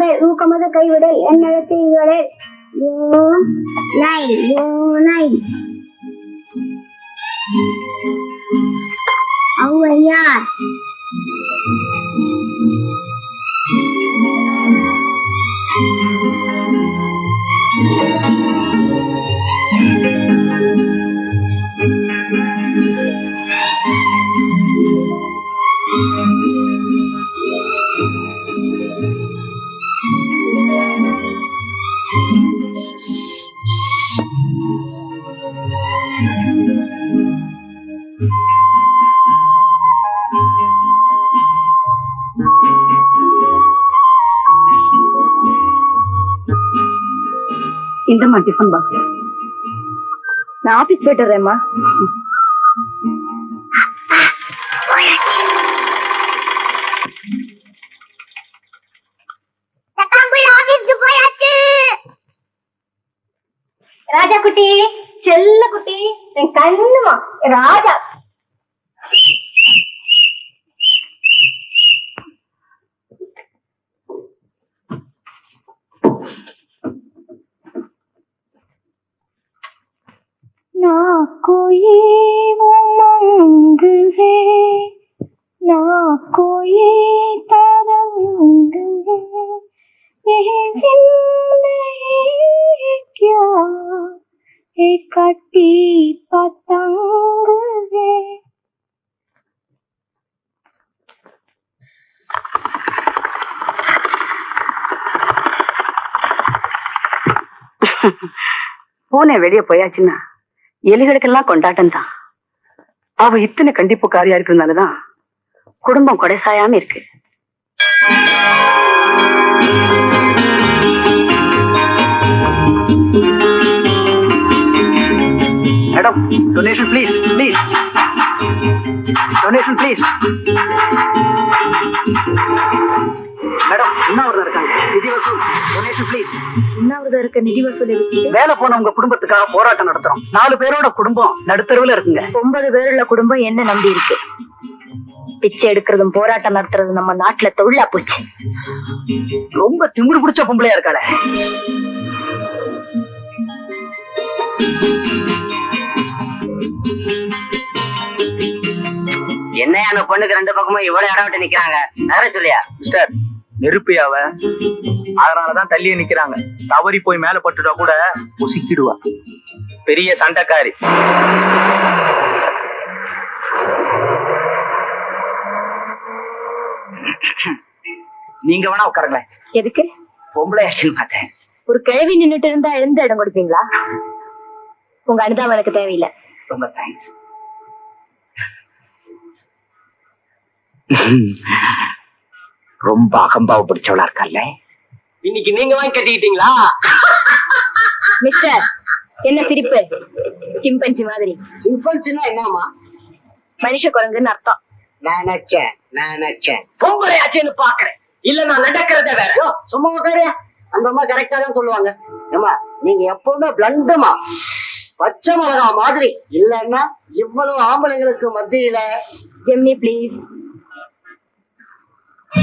ஈவது ஊக்கமாக கைவிடல் என் இவளே ஔவையார். இந்தம்மா டிஃபன் பாக்ஸ் நான் ஆபீஸ் போயிட்டுறேம்மா ராஜா குட்டி செல்ல குட்டி என் கண்ணுமா ராஜா. ನಾಕೋಯೇವು ಅಂಗುವೆ ನಾಕೋಯೇ ತರಂಗುವೆ ಕ್ಯಾ ಕಟ್ಟಿ ಪತಂಗುವೆ பூனை வெளியே போயாச்சுன்னா எலிகளுக்கெல்லாம் கொண்டாட்டம் தான். அவ இத்தனை கண்டிப்புக்காரியா இருக்கிறதுனாலதான் குடும்பம் கொடைசாயாம இருக்கு. Madam donation please please donation please madam உண்ணாவிரதம் இருக்காங்க. நிதி வசூல் டொனேஷன் ப்ளீஸ் உண்ணாவிரதம் இருக்க நிதி வசூல் வேலை போன உங்க குடும்பத்துக்காக போராட்டம் நடத்துறோம். நாலு பேரோட குடும்பம் நடுத்தருவுல இருக்குங்க. ஒன்பது பேருள்ள குடும்பம் என்ன நம்பி இருக்கு? பிச்சை எடுக்கிறதும் போராட்டம் நடத்துறதும் நம்ம நாட்டுல தொழிலா போச்சு. ரொம்ப திமிரு பிடிச்ச பொம்பளையா இருக்காளே. அந்த பொண்ணுக்கு ரெண்டு பக்கமும் இவ்வளவு இடம் விட்டு நிக்கிறாங்க? நகர சொல்லியா மிஸ்டர் நெருப்பியாவ அதனாலதான் தள்ளியே நிக்கிறாங்க. தவறி போய் மேல பட்டுட்டா கூட உசிக்கிடுவா. பெரிய சண்டைக்காரி. நீங்க வேணா உட்காருங்களேன். எதுக்கு? பொம்பளை ஆச்சுன்னு பார்த்தேன். ஒரு கிழவி நின்னுட்டு இருந்தா எழுந்த இடம் கொடுப்பீங்களா? உங்க அனுதாபம் எனக்கு தேவையில்லை. ரொம்ப தேங்க்ஸ் ரொம்ப அகம்பாவ பிடிச்சவளா இருக்கல்ல இன்னைக்கு நீங்க வாங்கி கட்டிக்கிட்டீங்களா? மிஸ்டர் என்ன சிரிப்பு? சிம்பன்சி மாதிரி. சிம்பிள்ஸ்னா என்னமா மனுஷ குரங்குன்னு அர்த்தம். நான் நினைச்சேன் நான் நினைச்சேன். பொம்பளை ஆச்சுன்னு பாக்குறேன் இல்ல நான் நடக்கிறத வேற. சும்மா உட்காரியா அந்த அம்மா கரெக்டா தான் சொல்லுவாங்க. ஏமா நீங்க எப்பவுமே பிளண்டுமா பச்சை மிளகா மாதிரி. இல்லன்னா இவ்வளவு ஆம்பளைங்களுக்கு மத்தியில ஜெமினி ப்ளீஸ்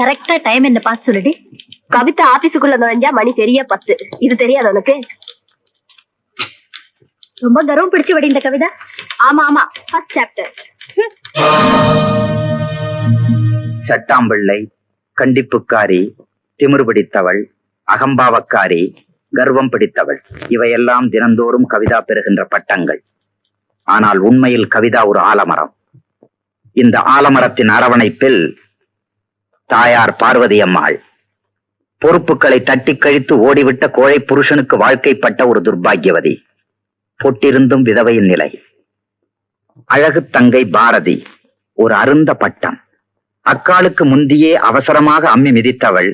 கரெக்டா டைம் என்ன பார்த்து சொல்லுடி? கவிதா ஆபீஸுக்குள்ள நுழைஞ்சா மணி சரியா பத்து. இது தெரியாது உனக்கு? ரொம்ப கர்வம் பிடிச்சு வடி இந்த கவிதா. ஆமா ஆமா. ஃபர்ஸ்ட் சாப்டர் சட்டாம்பிள்ளை கண்டிப்புக்காரி திமிர் பிடித்தவள் அகம்பாவக்காரி கர்வம் பிடித்தவள். இவையெல்லாம் தினந்தோறும் கவிதா பெறுகின்ற பட்டங்கள். ஆனால் உண்மையில் கவிதா ஒரு ஆலமரம். இந்த ஆலமரத்தின் அரவணைப்பில் தாயார் பார்வதி அம்மாள் பொறுப்புகளை தட்டி கழித்து ஓடிவிட்ட கோழை புருஷனுக்கு வாழ்க்கைப்பட்ட ஒரு துர்பாகியவதி. பொட்டிருந்தும் விதவையின் நிலை. அழகு தங்கை பாரதி ஒரு அருந்த பட்டம். அக்காலுக்கு முந்தியே அவசரமாக அம்மி மிதித்தவள்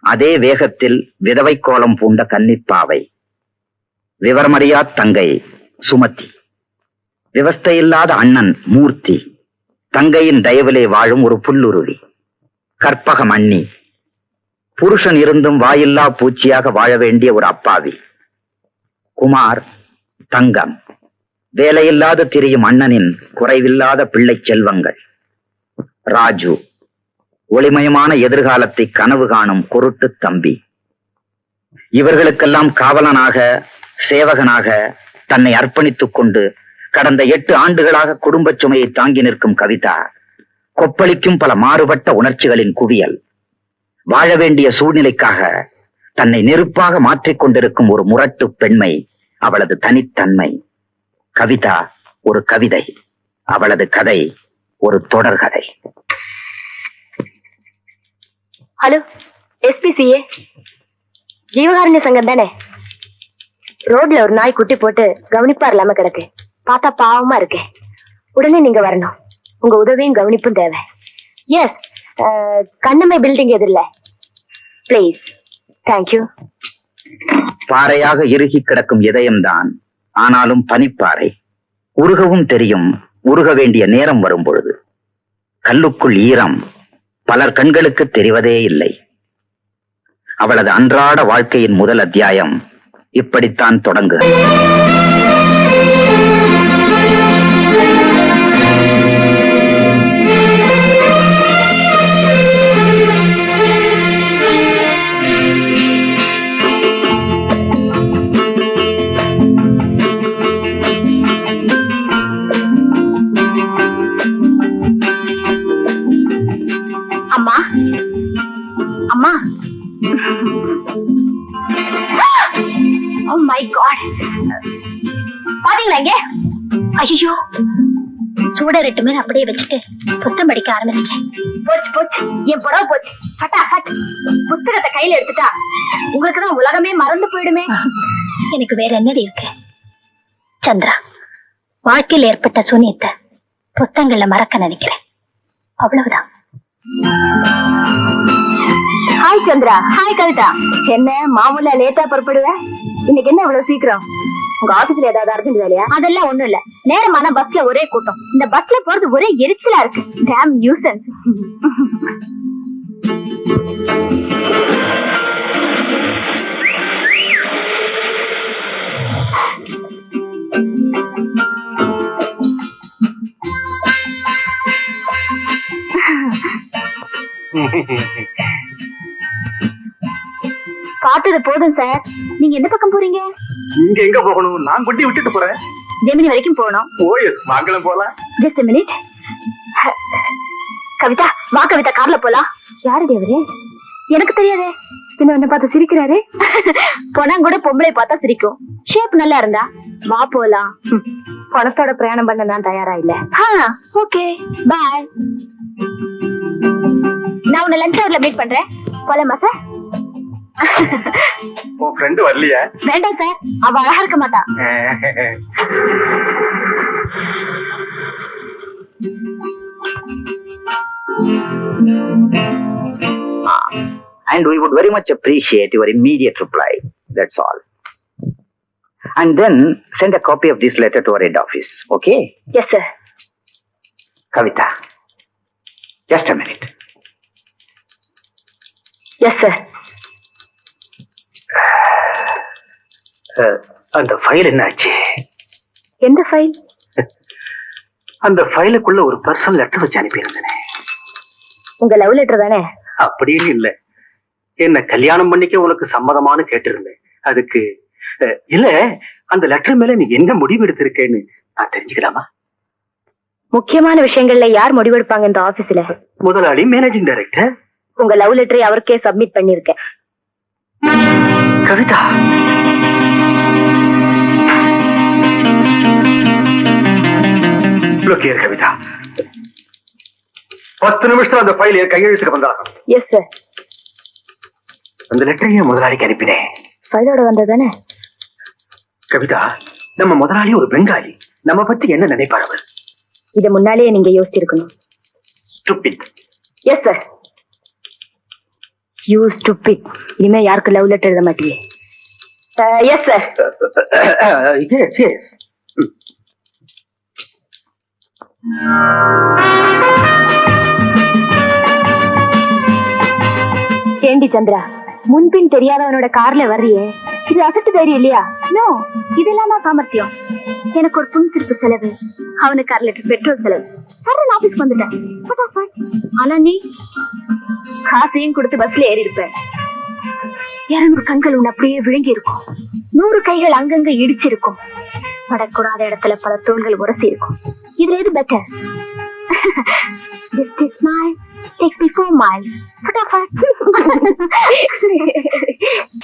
அதே வேகத்தில் விதவை கோலம் பூண்ட கன்னிப்பாவை விவரமறியா தங்கை சுமதி. விவஸ்தையில்லாத அண்ணன் மூர்த்தி. தங்கையின் தயவிலே வாழும் ஒரு புல்லுருவி. கற்பக மண்ணி புருஷன் இருந்தும் வாயில்லா பூச்சியாக வாழ வேண்டிய ஒரு அப்பாவி. குமார் தங்கம். வேலையில்லாத திரியும் அண்ணனின் குறைவில்லாத பிள்ளை செல்வங்கள். ராஜு ஒளிமயமான எதிர்காலத்தை கனவு காணும் குருட்டு தம்பி. இவர்களுக்கெல்லாம் காவலனாக சேவகனாக தன்னை அர்ப்பணித்துக் கொண்டு கடந்த எட்டு ஆண்டுகளாக குடும்பச் சுமையை தாங்கி நிற்கும் கவிதா. கொப்பளிக்கும் பல மாறுபட்ட உணர்ச்சிகளின் குவியல். வாழ வேண்டிய சூழ்நிலைக்காக தன்னை நெருப்பாக மாற்றிக் கொண்டிருக்கும் ஒரு முரட்டு பெண்மை அவளது தனித்தன்மை. கவிதா ஒரு கவிதை அவளது கதை ஒரு தொடர்கதை ஹலோ எஸ்பிசிஏ ஜீவகாரண்ய சங்கம் தானே? ரோட்ல ஒரு நாய் குட்டி போட்டு கவனிப்பா இல்லாம கிடக்கு. பார்த்தா பாவமா இருக்கு. உடனே நீங்க வரணும். உங்க உதவியும் கவனிப்பும் தேவை. எஸ் கண்ணம்மை பில்டிங் எதிரில. பிளீஸ் தேங்க்யூ பாறையாக இறுகி கிடக்கும் இதயம்தான் ஆனாலும் பனிப்பாறை. உருகவும் தெரியும் உருக வேண்டிய நேரம் வரும் பொழுது கல்லுக்குள் ஈரம் பலர் கண்களுக்கு தெரிவதே இல்லை. அவளது அன்றாட வாழ்க்கையின் முதல் அத்தியாயம் இப்படித்தான் தொடங்குகிறது. அம்மா. அம்மா. ஓ மை காட் பாத்தீங்களா இங்க? ஐயோ மேல அப்படியே வச்சுட்டு புத்தம் படிக்க ஆரம்பிச்சிட்டேன். போச்சு போச்சு. என் புடவை போச்சு. ஃபட்டா ஃபட் புத்தகத்தை கையில எடுத்துட்டா உங்களுக்கு தான் உலகமே மறந்து போயிடுமே. எனக்கு வேற என்னடி இருக்கு? சந்திரா வாழ்க்கையில் ஏற்பட்ட சூனியத்தை புத்தகங்கள்ல மறக்க நினைக்கிறேன். அவ்வளவுதான். ஹாய் சந்திரா ஹாய் கவிதா என்ன மாமூலா லேட்டா புறப்படுவ? இன்னைக்கு என்ன இவ்வளவு சீக்கிரம்? உங்க ஆபீஸ்ல ஏதாவது அர்ஜென்ட் வேலையா? அதெல்லாம் ஒண்ணும் இல்ல. நேரமான பஸ்ல ஒரே கூட்டம். இந்த பஸ்ல போறது ஒரே எரிச்சலா இருக்கு. டேம் நியூசன்ஸ் பார்த்தது போதும் சார் நீங்க எந்த பக்கம் போறீங்க? நீங்க எங்க போகணும்? நான் குட்டி விட்டுட்டு போறேன். ஜெமினி வரைக்கும் போகணும். ஓ எஸ் வாங்கலாம் போலாம். ஜஸ்ட் மினிட் கவிதா வா கவிதா கார்ல போலாம். யாருடைய அவரு? எனக்கு தெரியாதே. பின்ன என்ன பார்த்து சிரிக்கிறாரு? போனா கூட பொம்பளை பார்த்தா சிரிக்கும். ஷேப் நல்லா இருந்தா? வா போலாம். பணத்தோட பிரயாணம் பண்ண நான் தயாரா இல்ல. ஓகே பாய் நான் உன்னை லஞ்ச் ஹவர்ல மீட் பண்றேன் போலாமா சார் உன் ஃப்ரெண்டு வரலையா வேண்டாம் சார் அவ அழகா இருக்க மாட்டா and we would very much appreciate your immediate reply. That's all. And then send a copy of this letter to our head office. Okay? Yes sir Kavita. Just a minute. Yes sir அந்த file என்னாச்சு? எந்த file அந்த ஃபைலுக்குள்ள ஒரு personal letter வச்சு அனுப்பியிருந்தேனே. உங்க love letter தானே? அப்படின்னு இல்ல. என்ன கல்யாணம் பண்ணிக்க உனக்கு சம்மதமானு கேட்டிருந்தேன். அதுக்கு இல்ல அந்த லெட்டர் மேல நீ என்ன முடிவு எடுத்திருக்கேன்னு நான் தெரிஞ்சுக்கலாமா? முக்கியமான விஷயங்கள்ல யார் முடிவெடுப்பாங்க இந்த ஆபீஸ்ல முதலாளி மேனேஜிங் டைரக்டர் உங்க லவ் லெட்டரை அவருக்கே சப்மிட் பண்ணிருக்கேன். கவிதா. கவிதா. பத்து நிமிஷத்துல அந்த ஃபைல் கையெழுத்துக்கு வந்தாகும் எஸ் சார் அந்த லெட்டரையும் முதலாளிக்கு அனுப்பினேன். ஃபைலோட வந்ததானே கவிதா நம்ம முதலாளி ஒரு பெங்காலி. நம்ம பத்தி என்ன நினைப்பார் அவர்? இத முன்னாலேயே நீங்க யோசிச்சிருக்கணும். எஸ் சார் யூ ஸ்டூபிட் இனிமே யாருக்கு லவ் லெட்டர் எழுத மாட்டீங்க எஸ் சார் எஸ் எஸ் ஏண்டி சந்திரா முன்பின் தெரியாதவனோட கார்ல வர்றியே? இது அசட்டு தைரியம் இல்லையா? நோ இதெல்லாம் தான் சாமர்த்தியம். எனக்கு ஒரு புன்சிருப்பு செலவு. அவனுக்கு அரை லிட்டர் பெட்ரோல் செலவு. சரண் ஆபீஸ்க்கு வந்துட்டேன். ஆனா நீ காசையும் கொடுத்து பஸ்ல ஏறி இருப்ப இருநூறு கண்கள் உன்னை அப்படியே விழுங்கி இருக்கும் நூறு கைகள் அங்கங்க இடிச்சிருக்கும். படக்கூடாத இடத்துல பல தூண்கள் உரசி இருக்கும். இதுல எது better Just a me four miles.